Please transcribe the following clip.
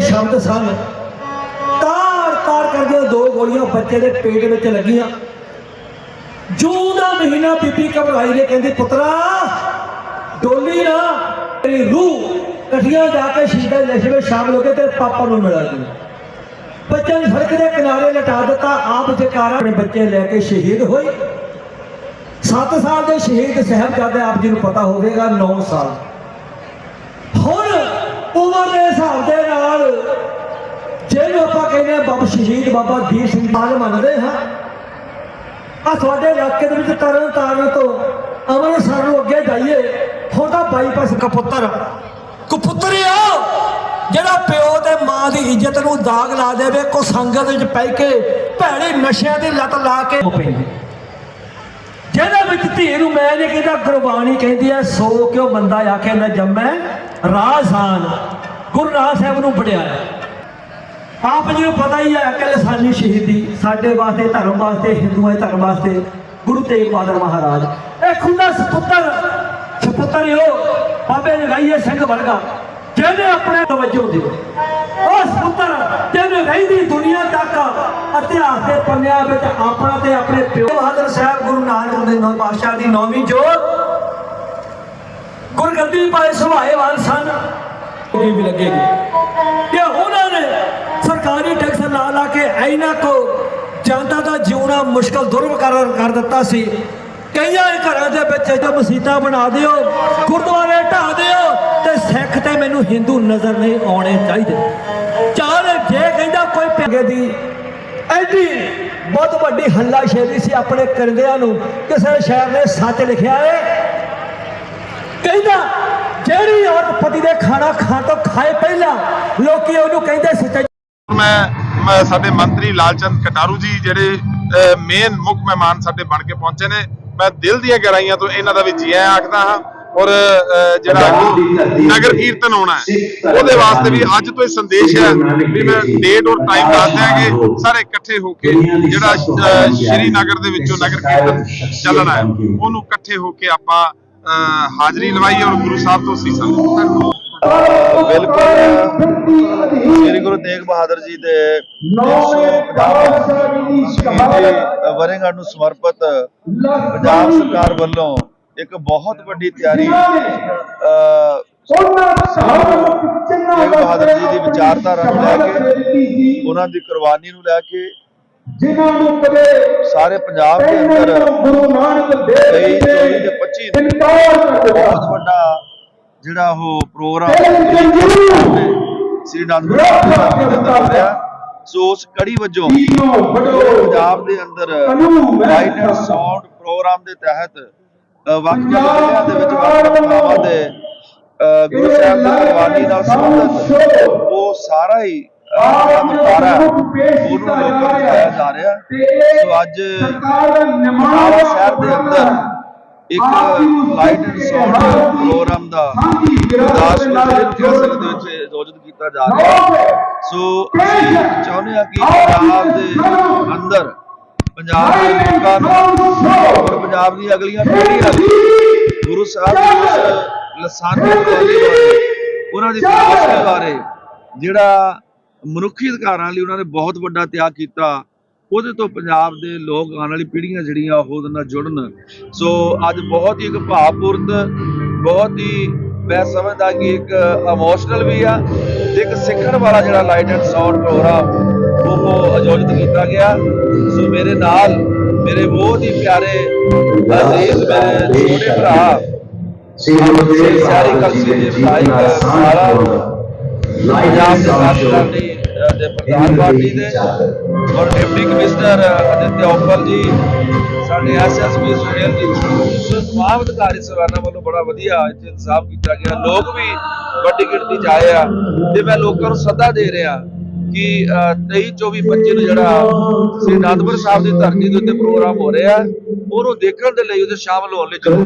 ਸ਼ਬਦ ਸਨ। ਤਾਰ ਤਾਰ ਕਰਦੀਆਂ ਦੋ ਗੋਲੀਆਂ ਬੱਚੇ ਦੇ ਪੇਟ ਵਿੱਚ ਲੱਗੀਆਂ। ਜੂਨ ਦਾ ਮਹੀਨਾ ਬੀਬੀ ਘਬਰਾਈ ਨੇ ਕਹਿੰਦੀ, ਪੁੱਤਰਾ, ਡੋਲੀ ਨਾ, ਤੇਰੀ ਰੂਹ ਕਠੀਆਂ ਜਾ ਕੇ ਸ਼ੀਦਾ ਲਸ਼ਵੇ ਸ਼ਾਮਲ ਹੋ ਕੇ ਤੇ ਪਾਪਾ ਨੂੰ ਮਿਲਾ ਦੇ। ਬੱਚੇ ਨੂੰ ਸੜਕ ਦੇ ਕਿਨਾਰੇ ਲਟਾ ਦਿੱਤਾ, ਆਪ ਜਕਾਰਾ ਆਪਣੇ ਬੱਚੇ ਲੈ ਕੇ ਸ਼ਹੀਦ ਹੋਏ। 7 ਸਾਲ ਦੇ ਸ਼ਹੀਦ ਸਾਹਿਬਜ਼ਾਦੇ ਆਪ ਜੀ ਨੂੰ ਪਤਾ ਹੋਵੇਗਾ 9 ਸਾਲ। ਹੁਣ ਉਮਰ ਦੇ ਹਿਸਾਬ ਦੇ ਨਾਲ ਜਿਹਨੂੰ ਆਪਾਂ ਕਹਿੰਦੇ ਆ ਬਾਬਾ ਸ਼ਹੀਦ ਬਾਬਾ ਦੀਪ ਸਿੰਘ ਮਾਨ ਮੰਨਦੇ ਹਾਂ ਆ ਤੁਹਾਡੇ ਇਲਾਕੇ ਦੇ ਵਿੱਚ ਤਰਨ ਤਾਰਨ ਤੋਂ ਅੰਮ੍ਰਿਤਸਰ ਨੂੰ ਅੱਗੇ ਜਾਈਏ ਹੁਣ ਤਾਂ ਬਾਈਪਾਸ ਕਪੁੱਤਰ ਕਪੁੱਤਰਿਆ ਜਿਹੜਾ ਪਿਓ ਤੇ ਮਾਂ ਦੀ ਇੱਜ਼ਤ ਨੂੰ ਦਾਗ ਲਾ ਦੇਵੇ ਕੋ ਸੰਗਤ ਵਿੱਚ ਪੈ ਕੇ ਭੈੜੇ ਨਸ਼ਿਆਂ ਦੀ ਲੱਤ ਲਾ ਕੇ ਪੈਂਦੀ ਜਿਹਦੇ ਵਿੱਚ ਧੀ ਨੂੰ ਮੈਂ ਨਹੀਂ ਕਹਿੰਦਾ ਗੁਰਬਾਣੀ ਕਹਿੰਦੀ ਐ ਸੋ ਕਿਉ ਬੰਦਾ ਆਖੇ ਨਾ ਜੰਮੈ ਰਾਸਾਨ ਗੁਰੂ ਨਾਨਕ ਸਾਹਿਬ ਨੂੰ ਪੜਿਆ ਆਪ ਜੀ ਨੂੰ ਪਤਾ ਹੀ ਹੈ ਕਿ ਲਸਾਨੀ ਸ਼ਹੀਦੀ, ਸਾਡੇ ਵਾਸਤੇ, ਧਰਮ ਵਾਸਤੇ, ਹਿੰਦੂਆਂ ਦੇ ਧਰਮ ਵਾਸਤੇ, ਗੁਰੂ ਤੇਗ ਬਹਾਦਰ ਮਹਾਰਾਜ। ਇਹ ਖੁਦਾ ਸਪੁੱਤਰ ਸਪੁੱਤਰ ਇਹੋ ਬਾਬੇ ਰਗਾਈਏ ਸਿੰਘ ਵਰਗਾ, ਜਿਹਨੇ ਆਪਣੇ ਤਵੱਜੋ ਦਿਓ ਉਹ ਸਪੁੱਤਰ, ਜਿਹਨੇ ਰਹਿੰਦੀ ਦੁਨੀਆ ਤੱਕ ਇਤਿਹਾਸ ਦੇ ਪੰਨਿਆਂ ਵਿੱਚ ਆਪਣਾ ਤੇ ਆਪਣੇ ਪਿਓ ਬਹਾਦਰ ਸਾਹਿਬ, ਗੁਰੂ ਨਾਨਕ ਦੇ ਨੌ ਪਾਤਸ਼ਾਹ ਦੀ ਨੌਵੀਂ ਜੋਤ। ਗੁਰਗੱਦੀ ਪਾਏ ਸੁਭਾਏਵਾਨ ਸਨ। ਵੀ ਲੱਗੇਗੀ। ਕਿ ਉਹਨਾਂ ਨੇ ਸਰਕਾਰੀ ਟੈਕਸ ਲਾ ਲਾ ਕੇ ਐਨਾ ਕੋ ਜਨਤਾ ਦਾ ਜਿਉਣਾ ਮੁਸ਼ਕਲ ਦੁਰਵ ਕਰ ਦਿੱਤਾ ਸੀ। ਕਈਆਂ ਘਰਾਂ ਦੇ ਵਿੱਚ ਜੋ ਮਸਜਿਦਾਂ ਬਣਾ ਦਿਓ, ਗੁਰਦੁਆਰੇ ਢਾ ਦਿਓ ਤੇ ਸਿੱਖ ਤੇ ਮੈਨੂੰ ਹਿੰਦੂ ਨਜ਼ਰ ਨਹੀਂ ਆਉਣੇ ਚਾਹੀਦੇ। ਚਾਰ ਜੇ ਕਹਿੰਦਾ ਕੋਈ ਪੈਗੇ ਦੀ ਐਡੀ ਬਹੁਤ ਵੱਡੀ ਹੱਲਾ ਸ਼ੇਰੀ ਸੀ ਆਪਣੇ ਕਰਦਿਆਂ ਨੂੰ, ਕਿਸੇ ਸ਼ਾਇਰ ਨੇ ਸੱਚ ਲਿਖਿਆ ਏ। ਕਹਿੰਦਾ ਜਿਹੜੀ ਔਰਤ ਪਤੀ ਦੇ ਖਾਣਾ ਖਾਣ ਤੋਂ ਖਾਏ ਪਹਿਲਾਂ ਲੋਕੀ ਉਹਨੂੰ ਕਹਿੰਦੇ ਸੱਚਾ ਮੈਂ ਮੈਂ ਸਾਡੇ ਮੰਤਰੀ ਲਾਲਚੰਦ ਕਟਾਰੂ ਜੀ ਜਿਹੜੇ ਮੇਨ ਮੁੱਖ ਮਹਿਮਾਨ ਸਾਡੇ ਬਣ ਕੇ ਪਹੁੰਚੇ ਨੇ ਮੈਂ ਦਿਲ ਦੀਆਂ ਗਹਿਰਾਈਆਂ ਤੋਂ ਇਹਨਾਂ ਦਾ ਵੀ ਜੀ ਆਇਆਂ ਆਖਦਾ ਹਾਂ ਔਰ ਜਿਹੜਾ ਨਗਰ ਕੀਰਤਨ ਹੋਣਾ ਹੈ ਉਹਦੇ ਵਾਸਤੇ ਵੀ ਅੱਜ ਤੋਂ ਇਹ ਸੰਦੇਸ਼ ਹੈ ਵੀ ਮੈਂ ਡੇਟ ਔਰ ਟਾਈਮ ਦੱਸ ਦਿਆਂਗੇ ਸਾਰੇ ਇਕੱਠੇ ਹੋ ਕੇ ਜਿਹੜਾ ਅਹ, ਸ਼੍ਰੀਨਗਰ ਦੇ ਵਿੱਚੋਂ ਨਗਰ ਕੀਰਤਨ ਚੱਲਣਾ ਹੈ ਉਹਨੂੰ ਇਕੱਠੇ ਹੋ ਕੇ ਆਪਾਂ ਅਹ, ਹਾਜ਼ਰੀ ਲਵਾਈਏ ਔਰ ਗੁਰੂ ਸਾਹਿਬ ਤੋਂ ਸੀਸਾਂ ਬਿਲਕੁਲ। ਸ੍ਰੀ ਗੁਰੂ ਤੇਗ ਬਹਾਦਰ ਜੀ ਦੇ 350 ਵਰੇਗੰਢ ਨੂੰ ਸਮਰਪਿਤ ਪੰਜਾਬ ਸਰਕਾਰ ਵੱਲੋਂ ਇੱਕ ਬਹੁਤ ਵੱਡੀ ਤਿਆਰੀ ਤੇਗ ਬਹਾਦਰ ਜੀ ਦੀ ਵਿਚਾਰਧਾਰਾ ਨੂੰ ਲੈ ਕੇ ਉਹਨਾਂ ਦੀ ਕੁਰਬਾਨੀ ਨੂੰ ਲੈ ਕੇ ਜਿਨ੍ਹਾਂ ਨੂੰ ਕਦੇ ਸਾਰੇ ਪੰਜਾਬ ਦੇ ਅੰਦਰ ਗੁਰੂ ਨਾਨਕ ਦੇਵ 23 24 ਤੇ 25 ਨੂੰ ਇਨਕਾਰ ਕਰ ਦਿੱਤਾ। ਬਹੁਤ ਵੱਡਾ ਜਿਹੜਾ ਉਹ ਪ੍ਰੋਗਰਾਮ ਸ੍ਰੀ ਅਨੰਦਪੁਰ ਸਾਹਿਬ ਸੋ ਉਸ ਕੜੀ ਵਜੋਂ ਪੰਜਾਬ ਦੇ ਅੰਦਰ। ਲਾਈਟ ਐਂਡ ਸਾਊਂਡ ਪ੍ਰੋਗਰਾਮ ਦੇ ਤਹਿਤ ਵੱਖ ਜ਼ਿਲ੍ਹਿਆਂ ਦੇ ਵਿੱਚ ਵੱਖ ਥਾਵਾਂ ਦੇ ਗੁਰੂ ਸਾਹਿਬ ਦੀ ਕੁਰਬਾਨੀ ਨਾਲ ਸੰਬੰਧਿਤ ਉਹ ਸਾਰਾ ਹੀ ਹੈ, ਉਹਨੂੰ ਲੋਕਾਂ ਨੂੰ ਜਾ ਰਿਹਾ ਸੋ ਅੱਜ ਸਰਕਾਰ ਦਾ ਬਟਾਲਾ ਸ਼ਹਿਰ ਦੇ ਅੰਦਰ ਇੱਕ ਲਾਈਟ ਐਂਡ ਸਾਊਂਡ ਪ੍ਰੋਗਰਾਮ ਦਾ ਗੁਰਦਾਸਪੁਰ ਦੇ ਇਤਿਹਾਸਕ ਦੇ ਵਿੱਚ ਆਯੋਜਿਤ ਕੀਤਾ ਜਾ ਰਿਹਾ ਹੈ। ਸੋ ਅਸੀਂ ਚਾਹੁੰਦੇ ਹਾਂ ਕਿ ਪੰਜਾਬ ਦੇ ਅੰਦਰ ਪੰਜਾਬ ਦੇ ਲੋਕਾਂ ਨੂੰ ਔਰ ਪੰਜਾਬ ਦੀ ਅਗਲੀਆਂ ਪੀੜ੍ਹੀਆਂ ਨੂੰ ਗੁਰੂ ਸਾਹਿਬ ਦੀ ਉਸ ਲਸਾਨੀ ਬਾਰੇ ਉਹਨਾਂ ਦੀ ਫਿਲਾਸਫੀ ਬਾਰੇ ਜਿਹੜਾ ਮਨੁੱਖੀ ਅਧਿਕਾਰਾਂ ਲਈ ਉਹਨਾਂ ਨੇ ਬਹੁਤ ਵੱਡਾ ਤਿਆਗ ਕੀਤਾ ਉਹਦੇ ਤੋਂ ਪੰਜਾਬ ਦੇ ਲੋਕ ਆਉਣ ਵਾਲੀ ਪੀੜ੍ਹੀਆਂ ਜਿਹੜੀਆਂ ਉਹ ਉਹਦੇ ਨਾਲ ਜੁੜਨ। ਸੋ ਅੱਜ ਬਹੁਤ ਹੀ ਇੱਕ ਭਾਵਪੂਰਤ ਬਹੁਤ ਹੀ ਮੈਂ ਸਮਝਦਾ ਕਿ ਇੱਕ ਇਮੋਸ਼ਨਲ ਵੀ ਆ ਤੇ ਇੱਕ ਸਿੱਖਣ ਵਾਲਾ ਜਿਹੜਾ ਲਾਈਟ ਐਂਡ ਸਾਊਂਡ ਪ੍ਰੋਗਰਾਮ ਉਹ ਆਯੋਜਿਤ ਕੀਤਾ ਗਿਆ। ਸੋ ਮੇਰੇ ਨਾਲ ਮੇਰੇ ਬਹੁਤ ਹੀ ਪਿਆਰੇ ਅਜ਼ੀਜ਼ ਮੇਰੇ ਛੋਟੇ ਭਰਾ ਸ੍ਰੀ ਸਾਰੀ ਕਲਸੀ ਦੇ ਵਿਧਾਇਕ ਸਾਰਾ ਦੇ ਸਾਥੀਆਂ ਦੀ ਅ, ਦੇ ਪ੍ਰਧਾਨ ਪਾਰਟੀ ਦੇ ਔਰ ਡਿਪਟੀ ਕਮਿਸ਼ਨਰ ਅਦਿੱਤਿਆ ਉਪਲ ਜੀ ਸਾਡੇ ਐਸਐਸਪੀ ਸੁਨੀਲ ਜੀ ਸੋ ਅਧਿਕਾਰੀ ਸਵਾਨਾ ਵੱਲੋਂ ਬੜਾ ਵਧੀਆ ਇੱਥੇ ਇੰਤਜ਼ਾਮ ਕੀਤਾ ਗਿਆ। ਲੋਕ ਵੀ ਵੱਡੀ ਗਿਣਤੀ 'ਚ ਆਏ ਆ ਤੇ ਮੈਂ ਲੋਕਾਂ ਨੂੰ ਸੱਦਾ ਦੇ ਰਿਹਾ ਕਿ ਅ, 23 24 25 ਨੂੰ ਜਿਹੜਾ ਸ੍ਰੀ ਅਨੰਦਪੁਰ ਸਾਹਿਬ ਦੀ ਧਰਤੀ ਦੇ ਉੱਤੇ ਪ੍ਰੋਗਰਾਮ ਹੋ ਰਿਹਾ ਉਹਨੂੰ ਦੇਖਣ ਦੇ ਲਈ ਉਹਦੇ ਸ਼ਾਮਲ ਹੋਣ ਲਈ ਜ਼ਰੂਰ